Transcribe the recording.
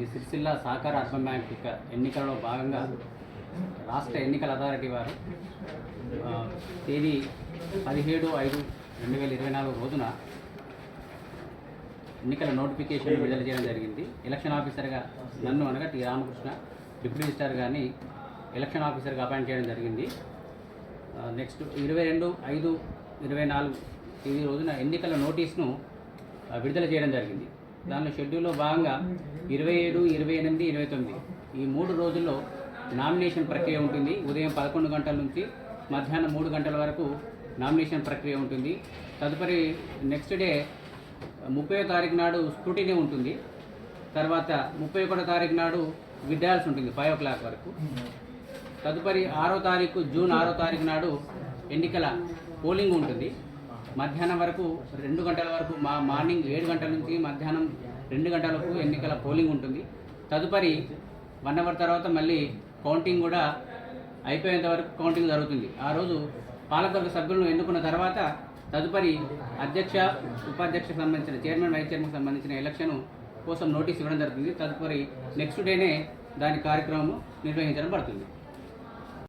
శ్రీ సిరిసిల్ల సహకార urban bank యొక్క ఎన్నికలలో భాగంగా రాష్ట్ర ఎన్నికల అథారిటీ వారు తేదీ పదిహేడు ఐదు రెండు వేల ఇరవై నాలుగు రోజున ఎన్నికల నోటిఫికేషన్ విడుదల చేయడం జరిగింది. ఎలక్షన్ ఆఫీసర్గా నన్ను అనగా టి రామకృష్ణ డిప్యూటీ రిజిస్టార్ గారిని ఎలక్షన్ ఆఫీసర్గా అపాయింట్ చేయడం జరిగింది. నెక్స్ట్ ఇరవై రెండు ఐదు ఇరవై నాలుగు తేదీ రోజున ఎన్నికల నోటీస్ను విడుదల చేయడం జరిగింది. దానిలో షెడ్యూల్లో భాగంగా ఇరవై ఏడు ఇరవై ఎనిమిది ఇరవై తొమ్మిది. ఈ మూడు రోజుల్లో నామినేషన్ ప్రక్రియ ఉంటుంది. ఉదయం పదకొండు గంటల నుంచి మధ్యాహ్నం మూడు గంటల వరకు నామినేషన్ ప్రక్రియ ఉంటుంది. తదుపరి నెక్స్ట్ డే ముప్పై తారీఖు నాడు స్క్రూటినీ ఉంటుంది. తర్వాత ముప్పై ఒకటో తారీఖు నాడు విడ్డాల్సి ఉంటుంది ఫైవ్ ఓ క్లాక్ వరకు. తదుపరి ఆరో తారీఖు జూన్ ఆరో తారీఖు నాడు ఎన్నికల పోలింగ్ ఉంటుంది. మధ్యాహ్నం వరకు రెండు గంటల వరకు మా మార్నింగ్ ఏడు గంటల నుంచి మధ్యాహ్నం రెండు గంటల వరకు ఎన్నికల పోలింగ్ ఉంటుంది. తదుపరి వన్ అవర్ తర్వాత మళ్ళీ కౌంటింగ్ కూడా అయిపోయేంత వరకు కౌంటింగ్ జరుగుతుంది. ఆ రోజు పాలకవర్గ సభ్యులను ఎన్నుకున్న తర్వాత తదుపరి అధ్యక్ష ఉపాధ్యక్షకు సంబంధించిన చైర్మన్ వైస్ చైర్మన్కి సంబంధించిన ఎలక్షన్ కోసం నోటీస్ ఇవ్వడం జరుగుతుంది. తదుపరి నెక్స్ట్ డేనే దాని కార్యక్రమం నిర్వహించడం పడుతుంది.